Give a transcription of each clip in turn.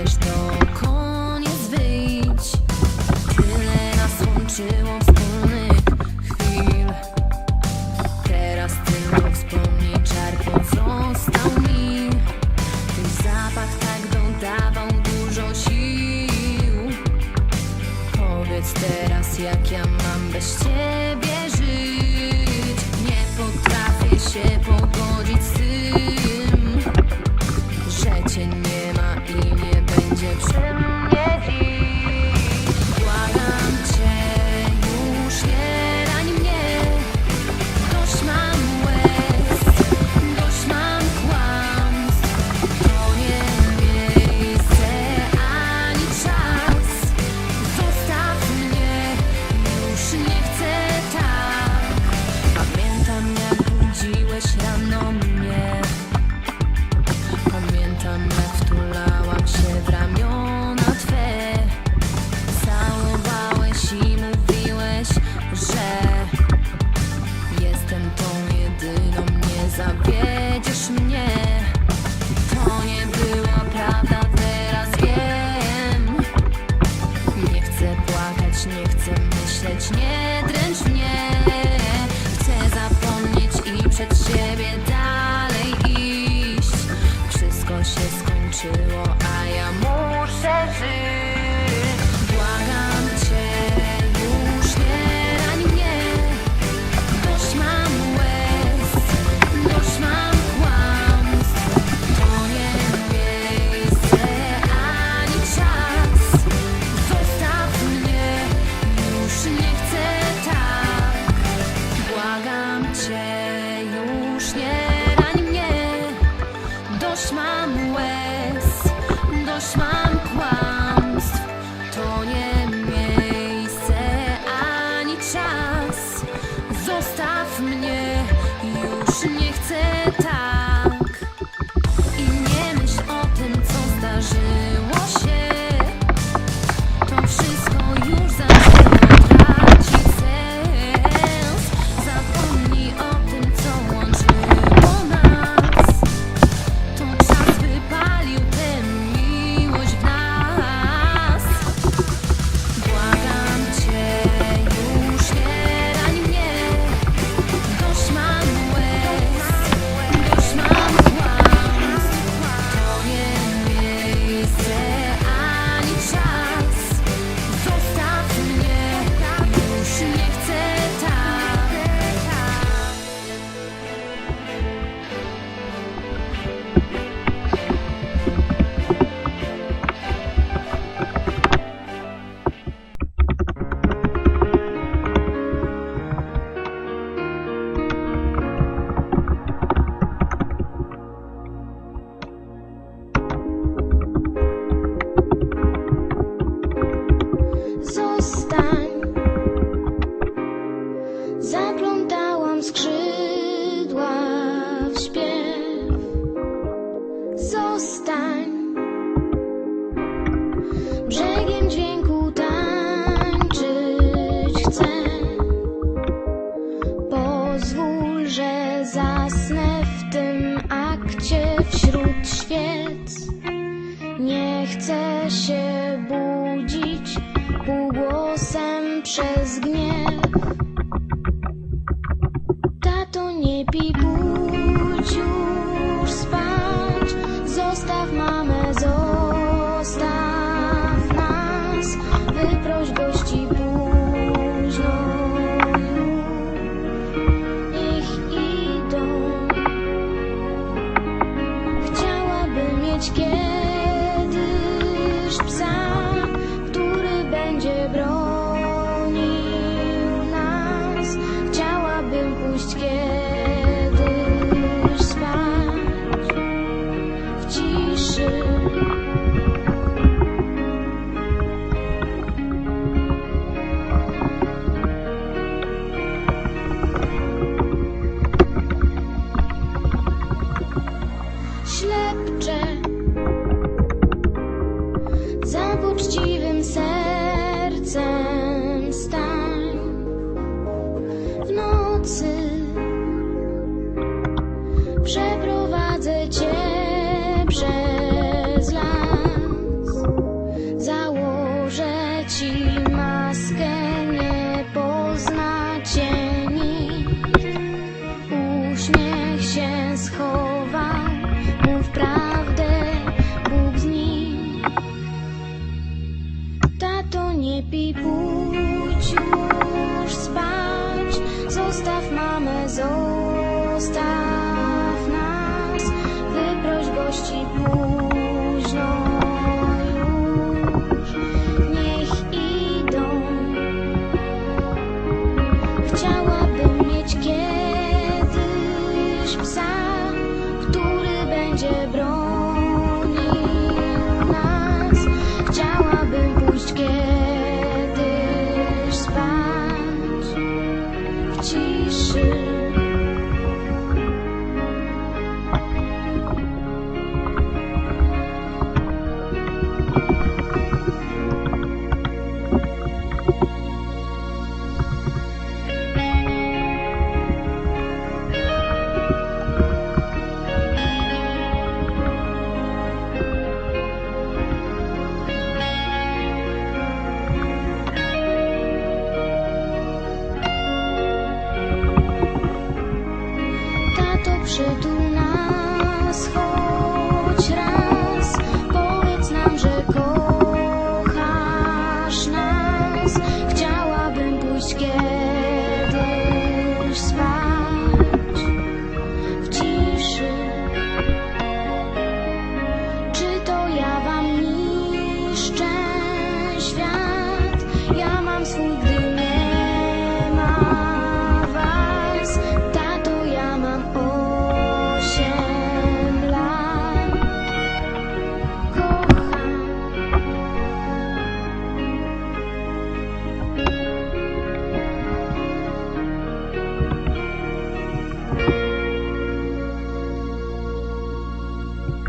chcesz, to koniec wyjdź. Tyle nas łączyło wspólnych chwil. Teraz tylko wspomnień czarką został mi. Ten zapach tak dodawał dużo sił. Powiedz teraz jak ja mam bez ciebie. touch it. Hep ipucu spate śledcze nie pij, pójdź już spać, zostaw mamę, zostaw. A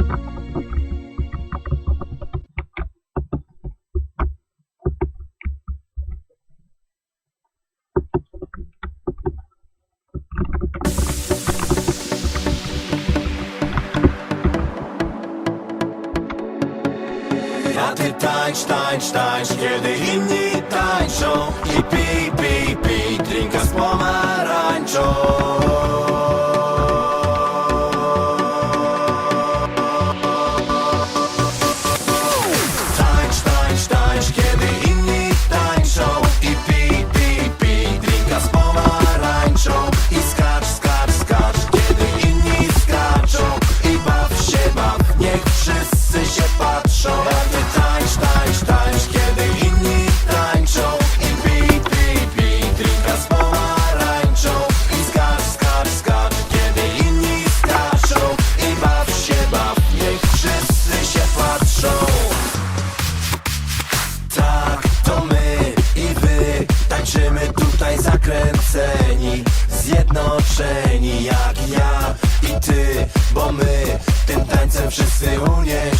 ty tańcz, tańcz, tańcz, kiedy inni tańczą I pi, pi, pi drinka z pomarańczą bo my Tym tańcem wszyscy unie.